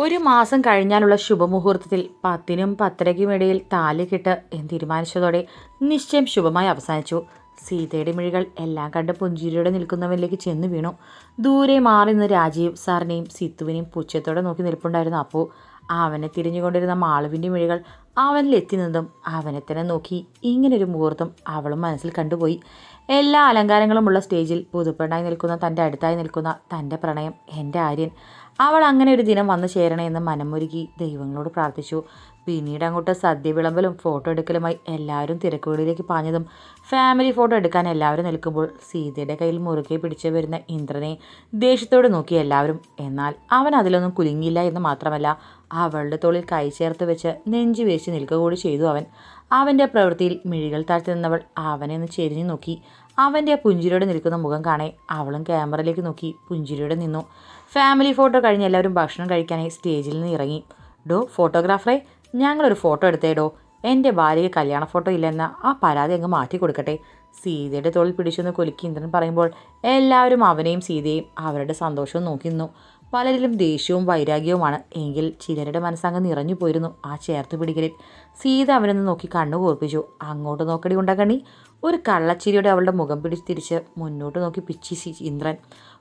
ഒരു മാസം കഴിഞ്ഞാലുള്ള ശുഭമുഹൂർത്തത്തിൽ പത്തിനും പത്തരയ്ക്കും ഇടയിൽ താലി കിട്ട് എന്ന് തീരുമാനിച്ചതോടെ നിശ്ചയം ശുഭമായി അവസാനിച്ചു. സീതയുടെ മിഴികൾ എല്ലാം കണ്ട് പുഞ്ചിരിയോടെ നിൽക്കുന്നവനിലേക്ക് ചെന്ന് വീണു. ദൂരെ മാറി നിന്ന് രാജീവ് സാറിനെയും സിത്തുവിനെയും പുച്ഛത്തോടെ നോക്കി നിൽപ്പുണ്ടായിരുന്ന അപ്പോൾ അവനെ തിരിഞ്ഞുകൊണ്ടിരുന്ന മാളുവിന്റെ മിഴികൾ അവനിലെത്തി നിന്നും അവനെ തന്നെ നോക്കി ഇങ്ങനൊരു മുഹൂർത്തം അവളും മനസ്സിൽ കണ്ടുപോയി. എല്ലാ അലങ്കാരങ്ങളുമുള്ള സ്റ്റേജിൽ പുതുപ്പെണ്ണായി നിൽക്കുന്ന തന്റെ അടുത്തായി നിൽക്കുന്ന തന്റെ പ്രണയം എന്റെ ആര്യൻ. അവൾ അങ്ങനെ ഒരു ദിനം വന്നു ചേരണേ എന്ന് മനമൊരുക്കി ദൈവങ്ങളോട് പ്രാർത്ഥിച്ചു. പിന്നീട് അങ്ങോട്ട് സദ്യ വിളമ്പലും ഫോട്ടോ എടുക്കലുമായി എല്ലാവരും തിരക്കുകളിലേക്ക് പാഞ്ഞതും ഫാമിലി ഫോട്ടോ എടുക്കാൻ എല്ലാവരും നിൽക്കുമ്പോൾ സീതയുടെ കയ്യിൽ മുറുകെ പിടിച്ചു വരുന്ന ഇന്ദ്രനെ ദേഷ്യത്തോടെ നോക്കി എല്ലാവരും. എന്നാൽ അവൻ അതിലൊന്നും കുലുങ്ങിയില്ല എന്ന് മാത്രമല്ല അവളുടെ തോളിൽ കൈ ചേർത്ത് വെച്ച് നെഞ്ചു വേച്ച് നിൽക്കുക കൂടി ചെയ്തു അവൻ. അവന്റെ പ്രവൃത്തിയിൽ മിഴികൾ താഴ്ത്തി നിന്നവൾ അവനെ ഒന്ന് ചെരിഞ്ഞു നോക്കി. അവന്റെ പുഞ്ചിരിയോടെ നിൽക്കുന്ന മുഖം കാണെ. അവളും ക്യാമറയിലേക്ക് നോക്കി. പുഞ്ചിരിയോടെ നിന്നു. ഫാമിലി ഫോട്ടോ കഴിഞ്ഞ് എല്ലാവരും ഭക്ഷണം കഴിക്കാനായി സ്റ്റേജിൽ നിന്ന് ഇറങ്ങി. ഡോ ഫോട്ടോഗ്രാഫറെ ഞങ്ങളൊരു ഫോട്ടോ എടുത്തേടോ എന്റെ ഭാര്യയ്ക്ക് കല്യാണ ഫോട്ടോ ഇല്ലെന്ന ആ പരാതി അങ്ങ് മാറ്റി കൊടുക്കട്ടെ. സീതയുടെ തോളിൽ പിടിച്ചെന്ന് കൊലുക്കി ഇന്ദ്രൻ പറയുമ്പോൾ എല്ലാവരും അവനെയും സീതയും അവരുടെ സന്തോഷവും നോക്കി നിന്നു. പലരിലും ദേഷ്യവും വൈരാഗ്യവുമാണ്. എങ്കിൽ ചിലരുടെ മനസ്സങ്ങ് നിറഞ്ഞു പോയിരുന്നു ആ ചേർത്ത് പിടിക്കലിൽ. സീത അവനൊന്ന് നോക്കി കണ്ണു കോർപ്പിച്ചു. അങ്ങോട്ട് നോക്കടി ഉണ്ടാക്കണി ഒരു കള്ളച്ചിരിയോടെ അവളുടെ മുഖം പിടിച്ച് തിരിച്ച് മുന്നോട്ട് നോക്കി പിച്ചി ഇന്ദ്രൻ.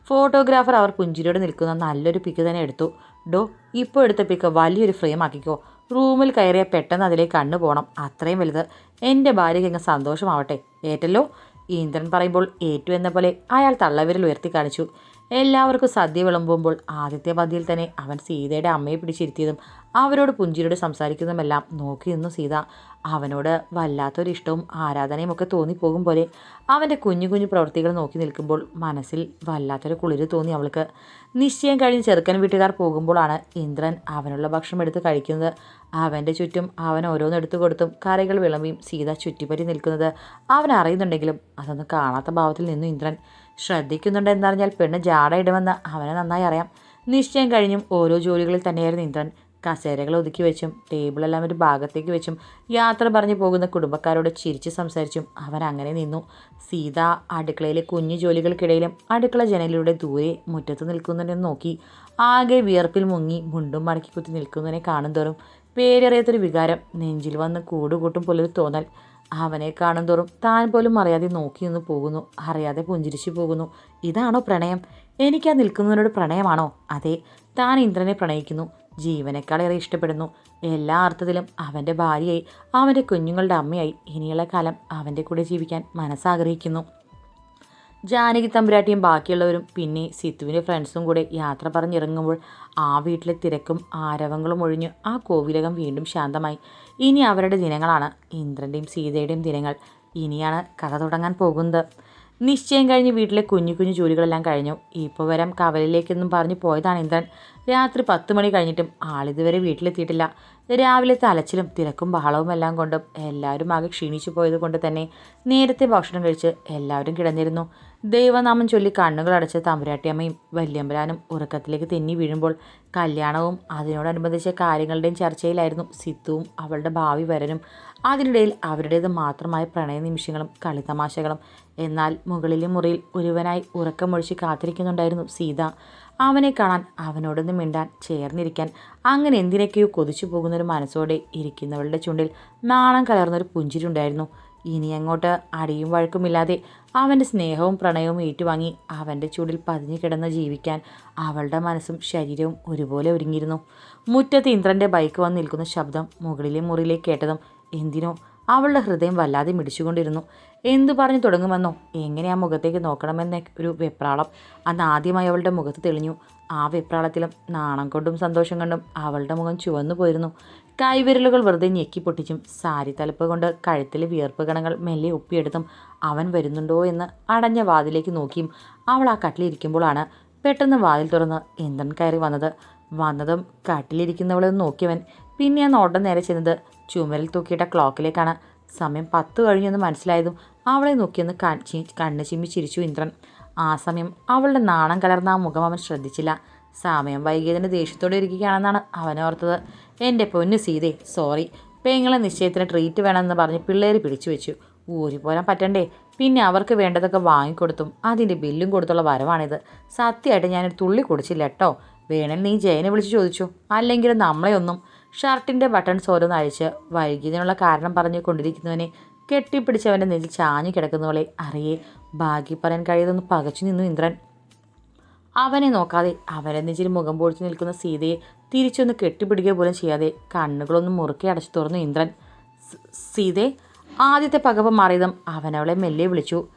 ഫോട്ടോഗ്രാഫർ അവർ പുഞ്ചിരിയോടെ നിൽക്കുന്ന നല്ലൊരു പിക്ക് തന്നെ എടുത്തു. ഡോ ഇപ്പോൾ എടുത്ത പിക്ക് വലിയൊരു ഫ്രെയിം ആക്കിക്കോ. റൂമിൽ കയറിയ പെട്ടെന്ന് അതിലേക്ക് കണ്ണു പോകണം അത്രയും വലുത്. എന്റെ ഭാര്യയ്ക്ക് അങ്ങ് സന്തോഷമാവട്ടെ. ഏറ്റല്ലോ? ഇന്ദ്രൻ പറയുമ്പോൾ ഏറ്റു എന്ന പോലെ അയാൾ തള്ളവിരൽ ഉയർത്തി കാണിച്ചു. എല്ലാവർക്കും സദ്യ വിളമ്പുമ്പോൾ ആദ്യത്തെ പന്തിയിൽ തന്നെ അവൻ സീതയുടെ അമ്മയെ പിടിച്ചിരുത്തിയതും അവരോട് പുഞ്ചിരിയോട് സംസാരിക്കുന്നതുമെല്ലാം നോക്കി നിന്നു സീത. അവനോട് വല്ലാത്തൊരു ഇഷ്ടവും ആരാധനയും ഒക്കെ തോന്നിപ്പോകും പോലെ അവന്റെ കുഞ്ഞു കുഞ്ഞു പ്രവൃത്തികൾ നോക്കി നിൽക്കുമ്പോൾ മനസ്സിൽ വല്ലാത്തൊരു കുളിര് തോന്നി അവൾക്ക്. നിശ്ചയം കഴിഞ്ഞ് ചെറുക്കൻ വീട്ടുകാർ പോകുമ്പോഴാണ് ഇന്ദ്രൻ അവനുള്ള ഭക്ഷണം എടുത്ത് കഴിക്കുന്നത്. അവന്റെ ചുറ്റും അവൻ ഓരോന്ന് ഓരോന്നെടുത്തു കൊടുത്തും കറികൾ വിളമ്പിയും സീത ചുറ്റിപ്പറ്റി നിൽക്കുന്നത് അവൻ അറിയുന്നുണ്ടെങ്കിലും അതൊന്നും കാണാത്ത ഭാവത്തിൽ നിന്നു ഇന്ദ്രൻ. ശ്രദ്ധിക്കുന്നുണ്ട് എന്നറിഞ്ഞാൽ പെണ്ണ് ജാടയിടുമെന്ന് അവനെ നന്നായി അറിയാം. നിശ്ചയം കഴിഞ്ഞും ഓരോ ജോലികളിൽ തന്നെയായിരുന്നു ഇന്ദ്രൻ. കസേരകൾ ഒതുക്കി വെച്ചും ടേബിളെല്ലാം ഒരു ഭാഗത്തേക്ക് വെച്ചും യാത്ര പറഞ്ഞു പോകുന്ന കുടുംബക്കാരോട് ചിരിച്ച് സംസാരിച്ചും അവൻ അങ്ങനെ നിന്നു. സീത അടുക്കളയിലെ കുഞ്ഞു ജോലികൾക്കിടയിലും അടുക്കള ജനലിലൂടെ ദൂരെ മുറ്റത്ത് നിൽക്കുന്നതിനെ നോക്കി. ആകെ വിയർപ്പിൽ മുങ്ങി മുണ്ടും മടക്കി കുത്തി നിൽക്കുന്നതിനെ കാണും തോറും പേരറിയാത്തൊരു വികാരം നെഞ്ചിൽ വന്ന് കൂടുകൂട്ടും പോലൊരു തോന്നൽ. അവനെ കാണും തോറും താൻ പോലും അറിയാതെ നോക്കി നിന്ന് പോകുന്നു. അറിയാതെ പുഞ്ചിരിച്ചു പോകുന്നു. ഇതാണോ പ്രണയം? എനിക്ക് നിൽക്കുന്നതിനോട് പ്രണയമാണോ? അതെ താൻ ഇന്ദ്രനെ പ്രണയിക്കുന്നു. ജീവനേക്കാളേറെ ഇഷ്ടപ്പെടുന്നു. എല്ലാ അർത്ഥത്തിലും അവന്റെ ഭാര്യയായി അവന്റെ കുഞ്ഞുങ്ങളുടെ അമ്മയായി ഇനിയുള്ള കാലം അവന്റെ കൂടെ ജീവിക്കാൻ മനസ്സാഗ്രഹിക്കുന്നു. ജാനകി തമ്പുരാട്ടിയും ബാക്കിയുള്ളവരും പിന്നെ സിത്തുവിന്റെ ഫ്രണ്ട്സും കൂടെ യാത്ര പറഞ്ഞിറങ്ങുമ്പോൾ ആ വീട്ടിലെ തിരക്കും ആരവങ്ങളും ഒഴിഞ്ഞ് ആ കോവിലകം വീണ്ടും ശാന്തമായി. ഇനി അവരുടെ ദിനങ്ങളാണ്. ഇന്ദ്രന്റെയും സീതയുടെയും ദിനങ്ങൾ. ഇനിയാണ് കഥ തുടങ്ങാൻ പോകുന്നത്. നിശ്ചയം കഴിഞ്ഞ് വീട്ടിലെ കുഞ്ഞു കുഞ്ഞു ജോലികളെല്ലാം കഴിഞ്ഞു. ഇപ്പോൾ വരാം കവലിലേക്കെന്നും പറഞ്ഞ് പോയതാണ് ഇന്ദ്രൻ. രാത്രി പത്ത് മണി കഴിഞ്ഞിട്ടും ആളിതുവരെ വീട്ടിലെത്തിയിട്ടില്ല. രാവിലെ തലച്ചിലും തിരക്കും ബഹളവും എല്ലാം കൊണ്ടും എല്ലാവരും ആകെ ക്ഷീണിച്ചു പോയത് കൊണ്ട് തന്നെ നേരത്തെ ഭക്ഷണം കഴിച്ച് എല്ലാവരും കിടന്നിരുന്നു. ദൈവനാമം ചൊല്ലി കണ്ണുകൾ അടച്ച തമ്പുരാട്ടിയമ്മയും വല്യമ്പരാനും ഉറക്കത്തിലേക്ക് തെന്നി വീഴുമ്പോൾ കല്യാണവും അതിനോടനുബന്ധിച്ച കാര്യങ്ങളുടെയും ചർച്ചയിലായിരുന്നു സിദ്ധുവും അവളുടെ ഭാവി വരനും. അതിനിടയിൽ അവരുടേത് മാത്രമായ പ്രണയ നിമിഷങ്ങളും കളിതമാശകളും. എന്നാൽ മുകളിലെ മുറിയിൽ ഒരുവനായി ഉറക്കമൊഴിച്ച് കാത്തിരിക്കുന്നുണ്ടായിരുന്നു സീത. അവനെ കാണാൻ അവനോടൊന്ന് മിണ്ടാൻ ചേർന്നിരിക്കാൻ അങ്ങനെ എന്തിനൊക്കെയോ കൊതിച്ചു പോകുന്നൊരു മനസ്സോടെ ഇരിക്കുന്നവളുടെ ചുണ്ടിൽ നാണം കലർന്നൊരു പുഞ്ചിരി ഉണ്ടായിരുന്നു. ഇനി അങ്ങോട്ട് അടിയും വഴക്കുമില്ലാതെ അവന്റെ സ്നേഹവും പ്രണയവും ഏറ്റുവാങ്ങി അവന്റെ ചൂടിൽ പതിഞ്ഞു കിടന്ന് ജീവിക്കാൻ അവളുടെ മനസ്സും ശരീരവും ഒരുപോലെ ഒരുങ്ങിയിരുന്നു. മുറ്റത്ത് ഇന്ദ്രന്റെ ബൈക്ക് വന്ന് നിൽക്കുന്ന ശബ്ദം മുകളിലെ മുറിയിലേക്ക് കേട്ടതും എന്തിനോ അവളുടെ ഹൃദയം വല്ലാതെ മിടിച്ചുകൊണ്ടിരുന്നു. എന്തു പറഞ്ഞു തുടങ്ങുമെന്നോ? എങ്ങനെ ആ മുഖത്തേക്ക് നോക്കണമെന്ന? ഒരു വെപ്രാളം. അന്ന് ആദ്യമായി അവളുടെ മുഖത്ത് തെളിഞ്ഞു. ആ വെപ്രാളത്തിലും നാണം കൊണ്ടും സന്തോഷം കൊണ്ടും അവളുടെ മുഖം ചുവന്നു പോയിരുന്നു. കൈവിരലുകൾ വെറുതെ ഞെക്കി പൊട്ടിച്ചും സാരി തലപ്പ് കൊണ്ട് കഴുത്തിലെ വിയർപ്പ് കണങ്ങൾ മെല്ലെ ഒപ്പിയെടുത്തും അവൻ വരുന്നുണ്ടോ എന്ന് അടഞ്ഞ വാതിലേക്ക് നോക്കിയും അവൾ ആ കട്ടിലിരിക്കുമ്പോഴാണ് പെട്ടെന്ന് വാതിൽ തുറന്ന് ഇന്ദ്രൻ കയറി വന്നത്. വന്നതും കട്ടിലിരിക്കുന്നവളെ നോക്കിയവൻ പിന്നെ ആ നോട്ടം നേരെ ചെന്നത്. ചുമരിൽ തൂക്കിയിട്ട ക്ലോക്കിലേക്കാണ്. സമയം പത്ത് കഴിഞ്ഞെന്ന് മനസ്സിലായതും അവളെ നോക്കിയെന്ന് കണ്ണി കണ്ണ് ചിമ്മി ചിരിച്ചു ഇന്ദ്രൻ. ആ സമയം അവളുടെ നാണം കലർന്ന ആ മുഖം അവൻ ശ്രദ്ധിച്ചില്ല. സമയം വൈകിയതിന് ദേഷ്യത്തോടെ ഇരിക്കുകയാണെന്നാണ് അവൻ ഓർത്തത്. എന്റെ പൊന്നു സീതേ സോറി. പെങ്ങളെ നിശ്ചയത്തിന് ട്രീറ്റ് വേണമെന്ന് പറഞ്ഞ് പിള്ളേർ പിടിച്ചു വെച്ചു. ഊരിപ്പോരാൻ പറ്റണ്ടേ? പിന്നെ അവർക്ക് വേണ്ടതൊക്കെ വാങ്ങിക്കൊടുത്തും അതിന്റെ ബില്ലും കൊടുത്തുള്ള വരവാണിത്. സത്യമായിട്ട് ഞാനൊരു തുള്ളി കുടിച്ചില്ല കേട്ടോ വേണേൽ നീ ജയനെ വിളിച്ച് ചോദിച്ചു. അല്ലെങ്കിൽ നമ്മളെ ഒന്നും ഷർട്ടിന്റെ ബട്ടൺസ് ഓരോന്ന് അഴിച്ച് വൈകിയതിനുള്ള കാരണം പറഞ്ഞു കൊണ്ടിരിക്കുന്നവനെ കെട്ടിപ്പിടിച്ചവന്റെ നെഞ്ചിൽ ചാഞ്ഞു കിടക്കുന്നവളെ അറിയേ ബാക്കി പറയാൻ കഴിയാതൊന്ന് പകച്ചു നിന്നു ഇന്ദ്രൻ. അവനെ നോക്കാതെ അവനെ നെഞ്ചിൽ മുഖം പൊഴിച്ചു നിൽക്കുന്ന സീതയെ തിരിച്ചൊന്ന് കെട്ടിപ്പിടിക്കുക പോലും ചെയ്യാതെ കണ്ണുകളൊന്നും മുറുക്കി അടച്ചു തുറന്നു ഇന്ദ്രൻ. സീതെ ആദ്യത്തെ പകപ്പ് മാറിയതും അവനവളെ മെല്ലെ വിളിച്ചു.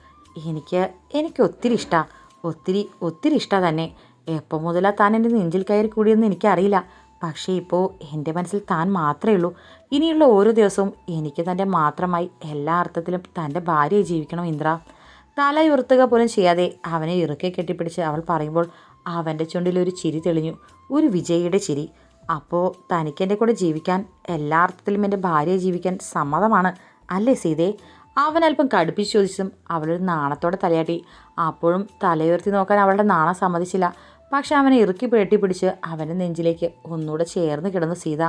എനിക്ക് എനിക്ക് ഒത്തിരി ഇഷ്ടമാണ് ഒത്തിരി ഒത്തിരി ഇഷ്ടമാണ് തന്നെ. എപ്പോൾ മുതലാ താൻ എന്റെ നെഞ്ചിൽ കയറി കൂടിയെന്ന് എനിക്കറിയില്ല. പക്ഷേ ഇപ്പോൾ എന്റെ മനസ്സിൽ താൻ മാത്രമേ ഉള്ളൂ. ഇനിയുള്ള ഓരോ ദിവസവും എനിക്ക് തന്റെ മാത്രമായി എല്ലാ അർത്ഥത്തിലും തന്റെ ഭാര്യയെ ജീവിക്കണം ഇന്ദ്ര. തലയുയർത്തുക പോലും ചെയ്യാതെ അവനെ ഇറുക്കെ കെട്ടിപ്പിടിച്ച് അവൾ പറയുമ്പോൾ അവന്റെ ചുണ്ടിൽ ഒരു ചിരി തെളിഞ്ഞു. ഒരു വിജയിയുടെ ചിരി. അപ്പോൾ തനിക്കെന്റെ കൂടെ ജീവിക്കാൻ എല്ലാ അർത്ഥത്തിലും എന്റെ ഭാര്യയെ ജീവിക്കാൻ സമ്മതമാണ് അല്ലേ സീതേ? അവൻ അല്പം കടുപ്പിച്ച് ചോദിച്ചും അവളൊരു നാണത്തോടെ തലയാട്ടി. അപ്പോഴും തലയുയർത്തി നോക്കാൻ അവളുടെ നാണം സമ്മതിച്ചില്ല. പക്ഷെ അവനെ ഇറുക്കി പിഴട്ടിപ്പിടിച്ച് പിടിച്ച് അവന്റെ നെഞ്ചിലേക്ക് ഒന്നുകൂടെ ചേർന്ന് കിടന്നു സീത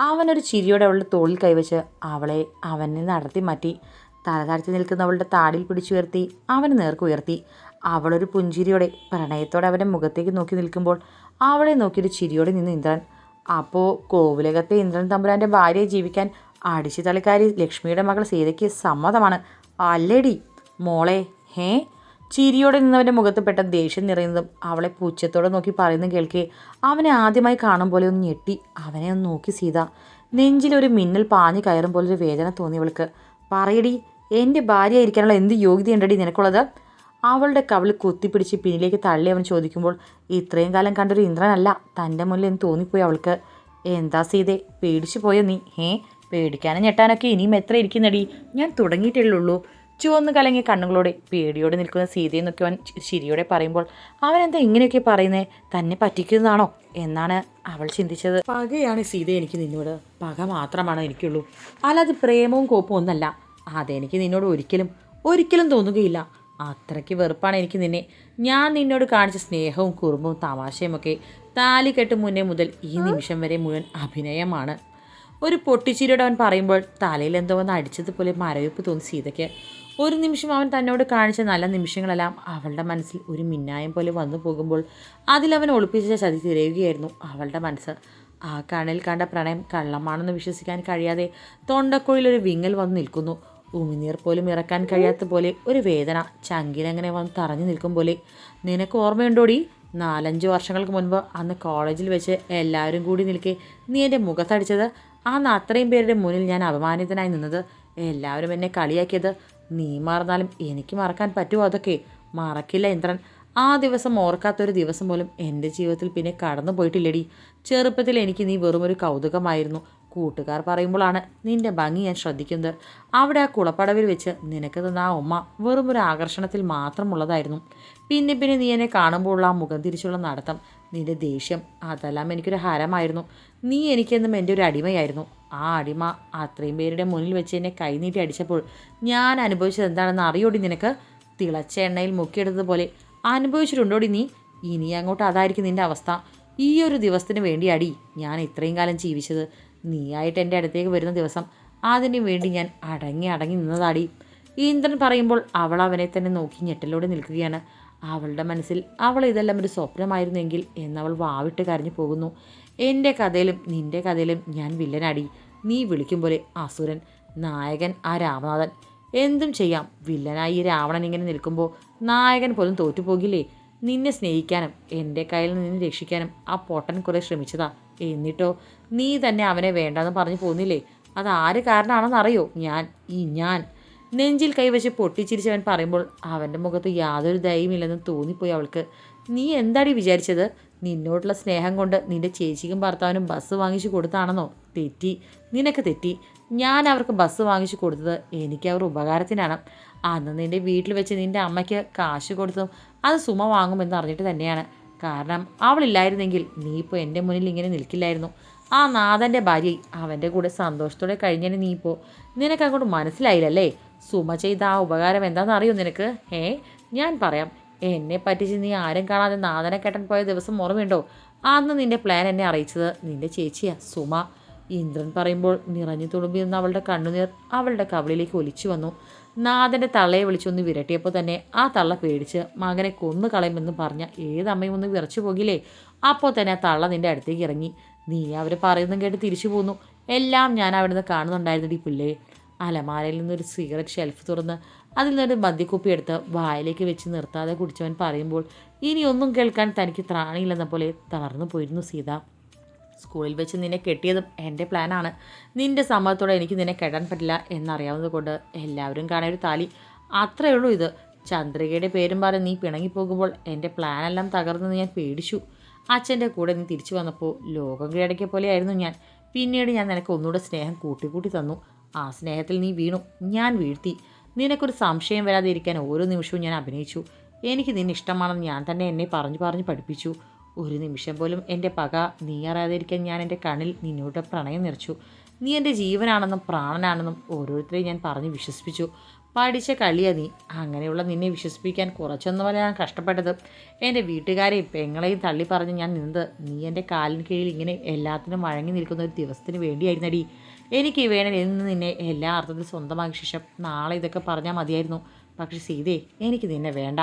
അവനൊരു ചിരിയോടെ അവളുടെ തോളിൽ കൈവച്ച് അവളെ അവനെ നടത്തി മാറ്റി. തലതാഴ്ത്തി നിൽക്കുന്ന അവളുടെ താടിയിൽ പിടിച്ചുയർത്തി അവന് നേർക്ക് ഉയർത്തി. അവളൊരു പുഞ്ചിരിയോടെ പ്രണയത്തോടെ അവന്റെ മുഖത്തേക്ക് നോക്കി നിൽക്കുമ്പോൾ അവളെ നോക്കിയൊരു ചിരിയോടെ നിന്ന് ഇന്ദ്രൻ. അപ്പോൾ കോവിലകത്തെ ഇന്ദ്രൻ തമ്പുരാന്റെ ഭാര്യയെ ജീവിക്കാൻ അടിച്ചു തളിക്കാരി ലക്ഷ്മിയുടെ മകൾ സീതയ്ക്ക് സമ്മതമാണ് അല്ലേടി? മോളെ ഹേ? ചിരിയോടെ നിന്നവന്റെ മുഖത്ത് പെട്ടെന്ന് ദേഷ്യം നിറയുന്നതും അവളെ പൂച്ചത്തോടെ നോക്കി പറയുന്നതും കേൾക്കെ അവനെ ആദ്യമായി കാണും പോലെ ഒന്ന് ഞെട്ടി അവനെ ഒന്ന് നോക്കി സീത. നെഞ്ചിലൊരു മിന്നൽ പാഞ്ഞു കയറും പോലെ ഒരു വേദന തോന്നി അവൾക്ക്. പറയടി എന്റെ ഭാര്യ ആയിരിക്കാനുള്ള എന്ത് യോഗ്യതയുണ്ടടി നിനക്കുള്ളത്? അവളുടെ കവിളിൽ കുത്തിപ്പിടിച്ച് പിന്നിലേക്ക് തള്ളി അവൻ ചോദിക്കുമ്പോൾ ഇത്രയും കാലം കണ്ടൊരു ഇന്ദ്രനല്ല തന്റെ മുന്നിൽ എന്ന് തോന്നിപ്പോയി അവൾക്ക്. എന്താ സീതെ പേടിച്ചു പോയോ നീ? ഏ പേടിക്കാനും ഞെട്ടാനൊക്കെ ഇനിയും എത്ര ഇരിക്കുന്നടി? ഞാൻ തുടങ്ങിയിട്ടേ ചുവന്ന് കലങ്ങിയ കണ്ണുകളോടെ പേടിയോടെ നിൽക്കുന്ന സീതയെന്നൊക്കെ നോക്കി അവൻ ശിരിയോടെ പറയുമ്പോൾ അവൻ എന്താ ഇങ്ങനെയൊക്കെ പറയുന്നേ? തന്നെ പറ്റിക്കുന്നതാണോ? എന്നാണ് അവൾ ചിന്തിച്ചത്. പകയാണ് സീത എനിക്ക് നിന്നോട്. പക മാത്രമാണ് എനിക്കുള്ളൂ. അല്ലാതെ പ്രേമവും കോപ്പവും ഒന്നല്ല. അതെനിക്ക് നിന്നോട് ഒരിക്കലും ഒരിക്കലും തോന്നുകയില്ല. അത്രയ്ക്ക് വെറുപ്പാണ് എനിക്ക് നിന്നെ. ഞാൻ നിന്നോട് കാണിച്ച സ്നേഹവും കുറുമ്പും തമാശയും ഒക്കെ താലി കെട്ട് മുന്നേ മുതൽ ഈ നിമിഷം വരെ മുഴുവൻ അഭിനയമാണ്. ഒരു പൊട്ടിച്ചിരിയോടെ അവൻ പറയുമ്പോൾ തലയിൽ എന്തോ ഒന്ന് അടിച്ചതുപോലെ മരവിപ്പ് തോന്നി സീതയ്ക്ക്. ഒരു നിമിഷം അവൻ തന്നോട് കാണിച്ച നല്ല നിമിഷങ്ങളെല്ലാം അവളുടെ മനസ്സിൽ ഒരു മിന്നായം പോലെ വന്നു പോകുമ്പോൾ അതിലവൻ ഒളിപ്പിച്ച ചതി തിരയുകയായിരുന്നു അവളുടെ മനസ്സ്. ആ കണ്ണിൽ കണ്ട പ്രണയം കള്ളമാണെന്ന് വിശ്വസിക്കാൻ കഴിയാതെ തൊണ്ടക്കുഴിയിലൊരു വിങ്ങൽ വന്ന് നിൽക്കുന്നു. ഉമിനീർ പോലും ഇറക്കാൻ കഴിയാത്ത പോലെ ഒരു വേദന ചങ്കിലങ്ങനെ വന്ന് തറഞ്ഞു നിൽക്കും പോലെ. നിനക്ക് ഓർമ്മയുണ്ടോടി? നാലഞ്ച് വർഷങ്ങൾക്ക് മുൻപ് അന്ന് കോളേജിൽ വെച്ച് എല്ലാവരും കൂടി നിൽക്കെ നീ എന്റെ മുഖത്തടിച്ചത് അന്ന് അത്രയും പേരുടെ മുന്നിൽ ഞാൻ അപമാനിതനായി നിന്നത്. എല്ലാവരും എന്നെ കളിയാക്കിയത്. നീ മറന്നാലും എനിക്ക് മറക്കാൻ പറ്റുമോ അതൊക്കെ? മറക്കില്ല ഇന്ദ്രൻ. ആ ദിവസം ഓർക്കാത്തൊരു ദിവസം പോലും എന്റെ ജീവിതത്തിൽ പിന്നെ കടന്നു പോയിട്ടില്ലടി. ചെറുപ്പത്തിൽ എനിക്ക് നീ വെറുമൊരു കൗതുകമായിരുന്നു. കൂട്ടുകാർ പറയുമ്പോഴാണ് നിന്റെ ഭംഗി ഞാൻ ശ്രദ്ധിക്കുന്നത്. അവിടെ ആ കുളപ്പടവിൽ വെച്ച് നിനക്ക് തന്ന ആ ഉമ്മ വെറും ഒരു ആകർഷണത്തിൽ മാത്രമുള്ളതായിരുന്നു. പിന്നെ പിന്നെ നീ എന്നെ കാണുമ്പോഴുള്ള ആ മുഖം തിരിച്ചുള്ള നടത്തം നിന്റെ ദേഷ്യം അതെല്ലാം എനിക്കൊരു ഹരമായിരുന്നു. നീ എനിക്കെന്നും എന്റെ ഒരു അടിമയായിരുന്നു. ആ അടിമ അത്രയും പേരുടെ മുന്നിൽ വെച്ച് എന്നെ കൈനീട്ടി അടിച്ചപ്പോൾ ഞാൻ അനുഭവിച്ചത് എന്താണെന്ന് അറിയോടി നിനക്ക്? തിളച്ച എണ്ണയിൽ മുക്കിയെടുത്തതുപോലെ അനുഭവിച്ചിട്ടുണ്ടോടി നീ? ഇനി അങ്ങോട്ട് അതായിരിക്കും നിന്റെ അവസ്ഥ. ഈ ഒരു ദിവസത്തിന് വേണ്ടി അടി ഞാൻ ഇത്രയും കാലം ജീവിച്ചത്. നീയായിട്ട് എന്റെ അടുത്തേക്ക് വരുന്ന ദിവസം അതിനു വേണ്ടി ഞാൻ അടങ്ങി അടങ്ങി നിന്നതാടി. ഇന്ദ്രൻ പറയുമ്പോൾ അവൾ അവനെ തന്നെ നോക്കി ഞെട്ടലോടെ നിൽക്കുകയാണ്. അവളുടെ മനസ്സിൽ അവൾ ഇതെല്ലാം ഒരു സ്വപ്നമായിരുന്നെങ്കിൽ എന്നവൾ വാവിട്ട് കരഞ്ഞു പോകുന്നു. എന്റെ കഥയിലും നിന്റെ കഥയിലും ഞാൻ വില്ലനാടി. നീ വിളിക്കും പോലെ അസുരൻ നായകൻ ആ രാമനാഥൻ. എന്തും ചെയ്യാം. വില്ലനായി ഈ രാവണൻ ഇങ്ങനെ നിൽക്കുമ്പോൾ നായകൻ പോലും തോറ്റുപോകില്ലേ? നിന്നെ സ്നേഹിക്കാനും എന്റെ കയ്യിൽ നിന്ന് രക്ഷിക്കാനും ആ പൊട്ടൻ കുറേ ശ്രമിച്ചതാ. എന്നിട്ടോ നീ തന്നെ അവനെ വേണ്ടെന്ന് പറഞ്ഞു പോകുന്നില്ലേ അത് ആര് കാരണമാണെന്നറിയോ ഞാൻ ഈ ഞാൻ. നെഞ്ചിൽ കൈവച്ച് പൊട്ടിച്ചിരിച്ചവൻ പറയുമ്പോൾ അവന്റെ മുഖത്ത് യാതൊരു ദയമില്ലെന്ന് തോന്നിപ്പോയി അവൾക്ക്. നീ എന്താടി വിചാരിച്ചത്? നിന്നോടുള്ള സ്നേഹം കൊണ്ട് നിന്റെ ചേച്ചിക്കും ഭർത്താവിനും ബസ് വാങ്ങിച്ചു കൊടുത്താണെന്നോ? തെറ്റി. നിനക്ക് തെറ്റി. ഞാൻ അവർക്ക് ബസ് വാങ്ങിച്ചു കൊടുത്തത് എനിക്ക് അവർ ഉപകാരത്തിനാണ്. അന്ന് നിന്റെ വീട്ടിൽ വെച്ച് നിന്റെ അമ്മയ്ക്ക് കാശ് കൊടുത്തും അത് സുമ വാങ്ങുമെന്ന് അറിഞ്ഞിട്ട് തന്നെയാണ്. കാരണം അവളില്ലായിരുന്നെങ്കിൽ നീ ഇപ്പോൾ എന്റെ മുന്നിൽ ഇങ്ങനെ നിൽക്കില്ലായിരുന്നു. ആ നാഥന്റെ ഭാര്യ അവന്റെ കൂടെ സന്തോഷത്തോടെ കഴിഞ്ഞതിന് നീ ഇപ്പോൾ നിനക്കങ്ങോട്ട് മനസ്സിലായില്ലല്ലേ? സുമ ചെയ്ത ആ ഉപകാരം എന്താണെന്ന് അറിയോ നിനക്ക്? ഏ ഞാൻ പറയാം. എന്നെ പറ്റിച്ച് നീ ആരും കാണാതെ നാദനെ കെട്ടൻ പോയ ദിവസം ഓർമ്മയുണ്ടോ? അന്ന് നിന്റെ പ്ലാൻ എന്നെ അറിയിച്ചത്. നിന്റെ ചേച്ചിയാ സുമ. ഇന്ദ്രൻ പറയുമ്പോൾ നിറഞ്ഞു തുളുമ്പി നിന്ന അവളുടെ കണ്ണുനീർ അവളുടെ കവളിലേക്ക് ഒലിച്ചു വന്നു. നാഥന്റെ തള്ളയെ വിളിച്ചൊന്ന് വിരട്ടിയപ്പോൾ തന്നെ ആ തള്ള പേടിച്ച് മകനെ കൊന്നു കളയുമെന്ന് പറഞ്ഞ ഏതമ്മയും ഒന്ന് വിറച്ചു പോകില്ലേ? അപ്പോൾ തന്നെ ആ തള്ള നിന്റെ അടുത്തേക്ക് ഇറങ്ങി. നീ അവർ പറയുന്നതും കേട്ട് തിരിച്ചു പോന്നു. എല്ലാം ഞാൻ അവിടുന്ന് കാണുന്നുണ്ടായിരുന്നു ഈ പിള്ളേ. അലമാരയിൽ നിന്നൊരു സിഗരറ്റ് ഷെൽഫ് തുറന്ന് അതിൽ നിന്നൊരു മദ്യക്കുപ്പി എടുത്ത് വായിലേക്ക് വെച്ച് നിർത്താതെ കുടിച്ചവൻ പറയുമ്പോൾ ഇനിയൊന്നും കേൾക്കാൻ തനിക്ക് ത്രാണിയില്ലെന്ന പോലെ തളർന്നു പോയിരുന്നു സീത. സ്കൂളിൽ വെച്ച് നിന്നെ കെട്ടിയതും എന്റെ പ്ലാനാണ് നിന്റെ സമ്മതത്തോടെ എനിക്ക് നിന്നെ കെട്ടാൻ പറ്റില്ല എന്നറിയാവുന്നത് കൊണ്ട് എല്ലാവരും കാണാൻ ഒരു താലി. അത്രയേ ഉള്ളൂ ഇത്. ചന്ദ്രികയുടെ പേരും പറഞ്ഞ് നീ പിണങ്ങിപ്പോകുമ്പോൾ എന്റെ പ്ലാനെല്ലാം തകർന്നെന്ന് ഞാൻ പേടിച്ചു. അച്ഛന്റെ കൂടെ നീ തിരിച്ചു വന്നപ്പോൾ ലോകം കീഴടക്കിയ പോലെയായിരുന്നു ഞാൻ. പിന്നീട് ഞാൻ നിനക്ക് ഒന്നുകൂടെ സ്നേഹം കൂട്ടിക്കൂട്ടി തന്നു. ആ സ്നേഹത്തിൽ നീ വീണു. ഞാൻ വീഴ്ത്തി. നിനക്കൊരു സംശയം വരാതെ ഇരിക്കാൻ ഓരോ നിമിഷവും ഞാൻ അഭിനയിച്ചു. എനിക്ക് നിന്നെ ഇഷ്ടമാണെന്ന് ഞാൻ തന്നെ എന്നെ പറഞ്ഞു പറഞ്ഞു പഠിപ്പിച്ചു. ഒരു നിമിഷം പോലും എന്റെ പക നീ അറിയാതിരിക്കാൻ ഞാൻ എന്റെ കണ്ണിൽ നിന്നോട് പ്രണയം നിറച്ചു. നീ എന്റെ ജീവനാണെന്നും പ്രാണനാണെന്നും ഓരോരുത്തരെയും ഞാൻ പറഞ്ഞ് വിശ്വസിപ്പിച്ചു. പഠിച്ച കളിയാ നീ. അങ്ങനെയുള്ള നിന്നെ വിശ്വസിപ്പിക്കാൻ കുറച്ചൊന്നും പോലെ ഞാൻ കഷ്ടപ്പെട്ടത്. എന്റെ വീട്ടുകാരെയും പെങ്ങളെയും തള്ളി പറഞ്ഞ് ഞാൻ നിന്നത്. നീ എന്റെ കാലിന് കീഴിൽ ഇങ്ങനെ എല്ലാത്തിനും വഴങ്ങി നിൽക്കുന്ന ഒരു ദിവസത്തിന് വേണ്ടിയായിരുന്നടി. എനിക്ക് ഈ ഇന്ന് നിന്നെ എല്ലാ അർത്ഥത്തിൽ സ്വന്തമാക്കിയ ശേഷം നാളെ ഇതൊക്കെ പറഞ്ഞാൽ മതിയായിരുന്നു. പക്ഷെ സീതേ എനിക്ക് നിന്നെ വേണ്ട.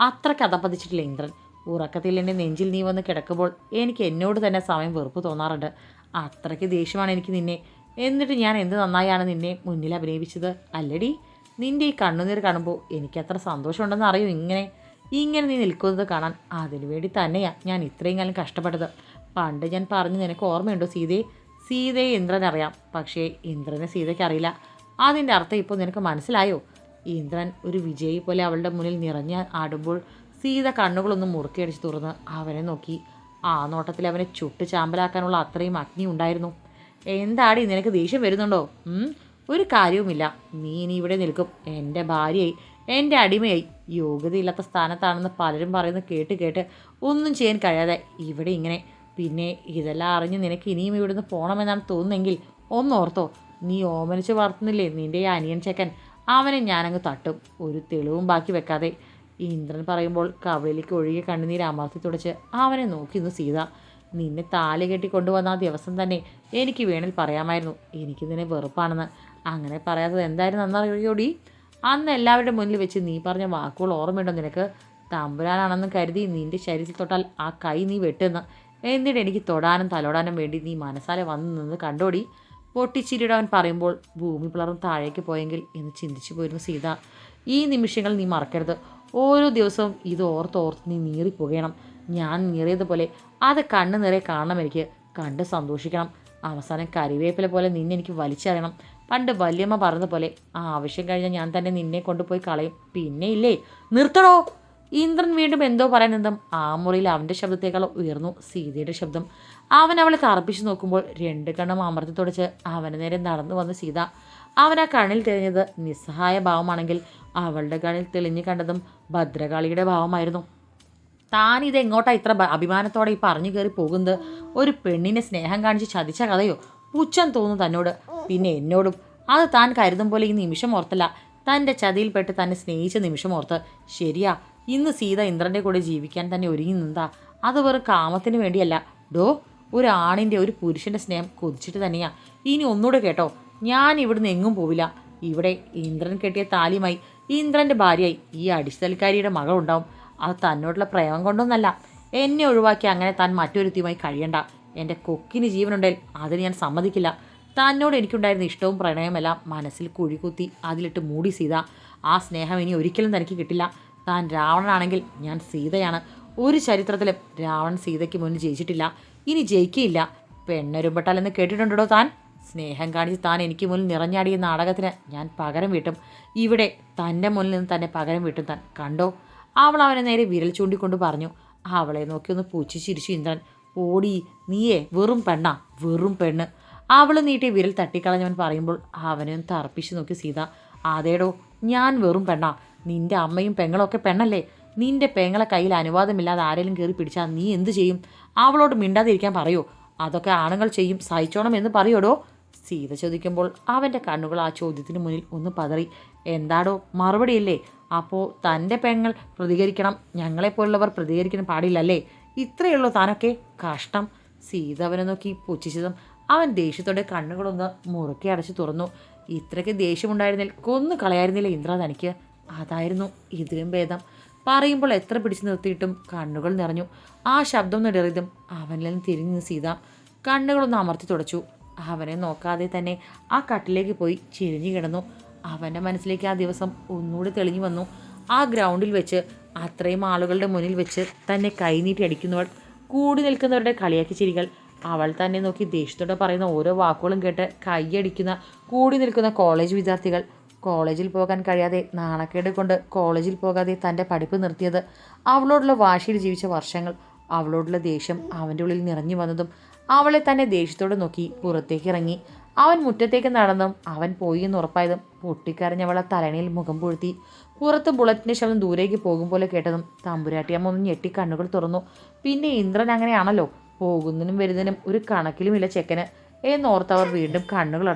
അത്ര കഥപ്പതിച്ചിട്ടില്ല ഇന്ദ്രൻ. ഉറക്കത്തിൽ എന്റെ നെഞ്ചിൽ നീ വന്ന് കിടക്കുമ്പോൾ എനിക്ക് എന്നോട് തന്നെ സമയം വെറുപ്പ് തോന്നാറുണ്ട്. അത്രയ്ക്ക് ദേഷ്യമാണ് എനിക്ക് നിന്നെ. എന്നിട്ട് ഞാൻ എന്ത് നന്നായാണ് നിന്നെ മുന്നിൽ അഭിനയിപ്പിച്ചത്? അല്ലടി നിന്റെ ഈ കണ്ണുനീർ കാണുമ്പോൾ എനിക്ക് അത്ര സന്തോഷമുണ്ടെന്ന് അറിയും ഇങ്ങനെ? ഇങ്ങനെ നീ നിൽക്കുന്നത് കാണാൻ അതിനുവേണ്ടി തന്നെയാണ് ഞാൻ ഇത്രയും കാലം കഷ്ടപ്പെട്ടത്. പണ്ട് ഞാൻ പറഞ്ഞു നിനക്ക് ഓർമ്മയുണ്ടോ സീതയെ സീതയെ ഇന്ദ്രൻ അറിയാം. പക്ഷേ ഇന്ദ്രനെ സീതയ്ക്ക് അറിയില്ല. അതിന്റെ അർത്ഥം ഇപ്പോൾ നിനക്ക് മനസ്സിലായോ? ഇന്ദ്രൻ ഒരു വിജയി പോലെ അവളുടെ മുന്നിൽ നിറഞ്ഞ് ആടുമ്പോൾ സീത കണ്ണുകളൊന്നും മുറുക്കിയടിച്ച് തുറന്ന് അവനെ നോക്കി. ആ നോട്ടത്തിൽ അവനെ ചുട്ട് ചാമ്പലാക്കാനുള്ള അത്രയും അഗ്നി ഉണ്ടായിരുന്നു. എന്താടി നിനക്ക് ദേഷ്യം വരുന്നുണ്ടോ? ഒരു കാര്യവുമില്ല. നീ ഇനി ഇവിടെ നിൽക്കും. എന്റെ ഭാര്യയായി എന്റെ അടിമയായി. യോഗ്യതയില്ലാത്ത സ്ഥാനത്താണെന്ന് പലരും പറയുന്നത് കേട്ട് കേട്ട് ഒന്നും ചെയ്യാൻ കഴിയാതെ ഇവിടെ ഇങ്ങനെ പിന്നെ ഇതെല്ലാം അറിഞ്ഞ് നിനക്ക് ഇനിയും ഇവിടുന്ന് പോകണമെന്നാണ് തോന്നുന്നെങ്കിൽ ഒന്നോർത്തോ നീ ഓമനിച്ച് വളർത്തുന്നില്ലേ? നിന്റെ ഈ അനിയൻ ചെക്കൻ. അവനെ ഞാനങ്ങ് തട്ടും. ഒരു തെളിവും ബാക്കി വെക്കാതെ. ഇന്ദ്രൻ പറയുമ്പോൾ കവളിലേക്ക് ഒഴുകിയ കണ്ണുനീര് അമർത്തി തുടച്ച് അവനെ നോക്കി നിന്ന് സീത. നിന്നെ താലി കെട്ടി കൊണ്ടുവന്ന ആ ദിവസം തന്നെ എനിക്ക് വേണേൽ പറയാമായിരുന്നു. എനിക്ക് നിന്നെ വെറുപ്പാണെന്ന്. അങ്ങനെ പറയാത്തത് എന്തായിരുന്നു അന്നറിയോടി? അന്ന് എല്ലാവരുടെ മുന്നിൽ വെച്ച് നീ പറഞ്ഞ വാക്കുകൾ ഓർമ്മയുണ്ടോ നിനക്ക്? തമ്പുരാനാണെന്ന് കരുതി നിന്റെ ശരീരത്തിൽ തൊട്ടാൽ ആ കൈ നീ വെട്ടുന്ന. എന്നിട്ട് എനിക്ക് തൊടാനും തലോടാനും വേണ്ടി നീ മനസ്സാലെ വന്നു നിന്ന് കണ്ടോടി. പൊട്ടിച്ചിരിയുടെ അവൻ പറയുമ്പോൾ ഭൂമി പിളർന്ന് താഴേക്ക് പോയെങ്കിൽ എന്ന് ചിന്തിച്ചു പോയിരുന്നു സീത. ഈ നിമിഷങ്ങൾ നീ മറക്കരുത്. ഓരോ ദിവസവും ഇത് ഓർത്ത് ഓർത്ത് നീ നീറിപ്പോകണം. ഞാൻ നീറിയതുപോലെ അത് കണ്ണ് നിറയെ കാണണം എനിക്ക്. കണ്ട് സന്തോഷിക്കണം. അവസാനം കരിവേപ്പില പോലെ നിന്നെ എനിക്ക് വലിച്ചറിയണം. പണ്ട് വല്യമ്മ പറഞ്ഞതുപോലെ ആ ആവശ്യം കഴിഞ്ഞാൽ ഞാൻ തന്നെ നിന്നെ കൊണ്ടുപോയി കളയും. പിന്നെ ഇല്ലേ? നിർത്തണോ? ഇന്ദ്രൻ വീണ്ടും എന്തോ പറയുന്നതും ആ മുറിയിൽ അവന്റെ ശബ്ദത്തേക്കാൾ ഉയർന്നു സീതയുടെ ശബ്ദം. അവൻ അവളെ തറപ്പിച്ചു നോക്കുമ്പോൾ രണ്ട് കണ്ണും അമർത്തി തുടച്ച് അവന് നേരെ നടന്നു വന്ന സീത. അവൻ ആ കണ്ണിൽ തെളിഞ്ഞത് നിസ്സഹായ ഭാവമാണെങ്കിൽ അവളുടെ കണ്ണിൽ തെളിഞ്ഞു കണ്ടതും ഭദ്രകാളിയുടെ ഭാവമായിരുന്നു. താൻ ഇത് ഇത്ര അഭിമാനത്തോടെ ഈ പറഞ്ഞു കയറി പോകുന്നത്? ഒരു പെണ്ണിനെ സ്നേഹം കാണിച്ച് ചതിച്ച കഥയോ? പുച്ഛം തോന്നുന്നു തന്നോട്. പിന്നെ എന്നോടും. അത് താൻ കരുതും പോലെ ഈ നിമിഷം ഓർത്തല്ല. തന്റെ ചതിയിൽപ്പെട്ട് തന്നെ സ്നേഹിച്ച നിമിഷം ഓർത്ത്. ശരിയാ ഇന്ന് സീത ഇന്ദ്രന്റെ കൂടെ ജീവിക്കാൻ തന്നെ ഒരുങ്ങി നിന്നാ അത് വെറും കാമത്തിന് വേണ്ടിയല്ല. ഡോ ഒരു ആണിന്റെ ഒരു പുരുഷന്റെ സ്നേഹം കൊതിച്ചിട്ട് തന്നെയാ. ഇനി ഒന്നുകൂടെ കേട്ടോ. ഞാൻ ഇവിടുന്ന് എങ്ങും പോവില്ല. ഇവിടെ ഇന്ദ്രൻ കെട്ടിയ താലിയുമായി ഇന്ദ്രന്റെ ഭാര്യയായി ഈ അടിസ്ഥലക്കാരിയുടെ മകളുണ്ടാവും. അത് തന്നോടുള്ള പ്രേമം കൊണ്ടൊന്നല്ല. എന്നെ ഒഴിവാക്കി അങ്ങനെ താൻ മറ്റൊരുത്തിയുമായി കഴിയണ്ട. എന്റെ കൊക്കിന് ജീവനുണ്ടെങ്കിൽ അതിന് ഞാൻ സമ്മതിക്കില്ല. തന്നോട് എനിക്കുണ്ടായിരുന്ന ഇഷ്ടവും പ്രണയമെല്ലാം മനസ്സിൽ കുഴികുത്തി അതിലിട്ട് മൂടി സീത. ആ സ്നേഹം ഇനി ഒരിക്കലും തനിക്ക് കിട്ടില്ല. താൻ രാവണനാണെങ്കിൽ ഞാൻ സീതയാണ്. ഒരു ചരിത്രത്തിലും രാവണൻ സീതയ്ക്ക് മുന്നിൽ ജയിച്ചിട്ടില്ല. ഇനി ജയിക്കുകയില്ല പെണ്ണൊരുമ്പെട്ടാലെന്ന് കേട്ടിട്ടുണ്ടോ താൻ? സ്നേഹം കാണിച്ച് താൻ എനിക്ക് മുന്നിൽ നിറഞ്ഞാടിയ നാടകത്തിന് ഞാൻ പകരം വീട്ടും. ഇവിടെ തന്റെ മുന്നിൽ നിന്ന് തന്നെ പകരം വീട്ടും താൻ. കണ്ടോ? അവൾ അവനെ നേരെ വിരൽ ചൂണ്ടിക്കൊണ്ട് പറഞ്ഞു. അവളെ നോക്കി ഒന്ന് പൂച്ചി ചിരിച്ചു ഇന്ദ്രൻ. ഓടി നീയേ വെറും പെണ്ണാ വെറും പെണ്ണ്. അവൾ നീട്ടി വിരൽ തട്ടിക്കളഞ്ഞവൻ പറയുമ്പോൾ അവനെ തറപ്പിച്ച് നോക്കി സീത. അതേടോ ഞാൻ വെറും പെണ്ണാ. നിന്റെ അമ്മയും പെങ്ങളൊക്കെ പെണ്ണല്ലേ? നിന്റെ പെങ്ങളെ കയ്യിൽ അനുവാദമില്ലാതെ ആരെങ്കിലും കയറി പിടിച്ചാൽ നീ എന്ത് ചെയ്യും? അവളോട് മിണ്ടാതിരിക്കാൻ പറയോ. അതൊക്കെ ആണുങ്ങൾ ചെയ്യും. സഹിച്ചോണം എന്ന് പറയോടോ? സീത ചോദിക്കുമ്പോൾ അവന്റെ കണ്ണുകൾ ആ ചോദ്യത്തിന് മുന്നിൽ ഒന്ന് പതറി. എന്താടോ? മറുപടിയല്ലേ? അപ്പോൾ തന്റെ പെങ്ങൾ പ്രതികരിക്കണം. ഞങ്ങളെപ്പോലുള്ളവർ പ്രതികരിക്കാൻ പാടില്ലല്ലേ? ഇത്രയുള്ളൂ താനൊക്കെ. കഷ്ടം. സീത അവനെ നോക്കി പുച്ഛിച്ചതും അവൻ ദേഷ്യത്തോടെ കണ്ണുകളൊന്ന് മുറുക്കി അടച്ചു തുറന്നു. ഇത്രയ്ക്ക് ദേഷ്യമുണ്ടായിരുന്നിൽ കൊന്നു കളയായിരുന്നില്ല ഇന്ദ്ര തനിക്ക്? അതായിരുന്നു ഇതിലും ഭേദം. പറയുമ്പോൾ എത്ര പിടിച്ചു നിർത്തിയിട്ടും കണ്ണുകൾ നിറഞ്ഞു. ആ ശബ്ദം നിടറിയതും അവനിൽ തിരിഞ്ഞു സീത കണ്ണുകളൊന്ന് അമർത്തി തുടച്ചു. അവനെ നോക്കാതെ തന്നെ ആ കട്ടിലേക്ക് പോയി ചിരിഞ്ഞു കിടന്നു. അവന്റെ മനസ്സിലേക്ക് ആ ദിവസം ഒന്നുകൂടി തെളിഞ്ഞു വന്നു. ആ ഗ്രൗണ്ടിൽ വെച്ച് അത്രയും ആളുകളുടെ മുന്നിൽ വെച്ച് തന്നെ കൈനീട്ടി അടിക്കുന്നവൾ കൂടി നിൽക്കുന്നവരുടെ കളിയാക്കി ചിരികൾ. അവൾ തന്നെ നോക്കി ദേഷ്യത്തോടെ പറയുന്ന ഓരോ വാക്കുകളും കേട്ട് കൈയടിക്കുന്ന കൂടി നിൽക്കുന്ന കോളേജ് വിദ്യാർത്ഥികൾ. കോളേജിൽ പോകാൻ കഴിയാതെ നാണക്കേട് കൊണ്ട് കോളേജിൽ പോകാതെ തന്റെ പഠിപ്പ് നിർത്തിയത് അവളോടുള്ള വാശിയിൽ ജീവിച്ച വർഷങ്ങൾ അവളോടുള്ള ദേഷ്യം അവന്റെ ഉള്ളിൽ നിറഞ്ഞു വന്നതും അവളെ തന്നെ ദേഷ്യത്തോടെ നോക്കി പുറത്തേക്ക് ഇറങ്ങി. അവൻ മുറ്റത്തേക്ക് നടന്നും അവൻ പോയി എന്ന് ഉറപ്പായതും പൊട്ടിക്കരഞ്ഞവളെ തലണയിൽ മുഖം പൊഴുത്തി. പുറത്ത് ബുള്ളറ്റിന്റെ ശബ്ദം ദൂരേക്ക് പോകും പോലെ കേട്ടതും തമ്പുരാട്ടിയമ്മ ഒന്ന് ഞെട്ടി കണ്ണുകൾ തുറന്നു. പിന്നെ ഇന്ദ്രൻ അങ്ങനെയാണല്ലോ? പോകുന്നതിനും വരുന്നതിനും ഒരു കണക്കിലുമില്ല ചെക്കന്. എന്നോർത്തവർ വീണ്ടും കണ്ണുകൾ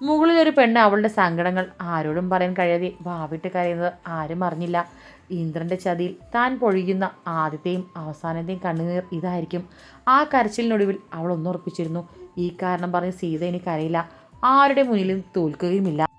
മുകളിൽ ഒരു പെണ്ണ് അവളുടെ സങ്കടങ്ങൾ ആരോടും പറയാൻ കഴിയാതെ വാവിട്ട് കരയുന്നത് ആരും അറിഞ്ഞില്ല. ഇന്ദ്രന്റെ ചതിയിൽ താൻ പൊഴിയുന്ന ആദ്യത്തെയും അവസാനത്തെയും കണ്ണുനീർ ഇതായിരിക്കും. ആ കരച്ചിലിനൊടുവിൽ അവൾ ഒന്നുറപ്പിച്ചിരുന്നു. ഈ കാരണം പറഞ്ഞ് സീത ഇനി കരയില്ല. ആരുടെ മുന്നിലും തോൽക്കുകയുമില്ല.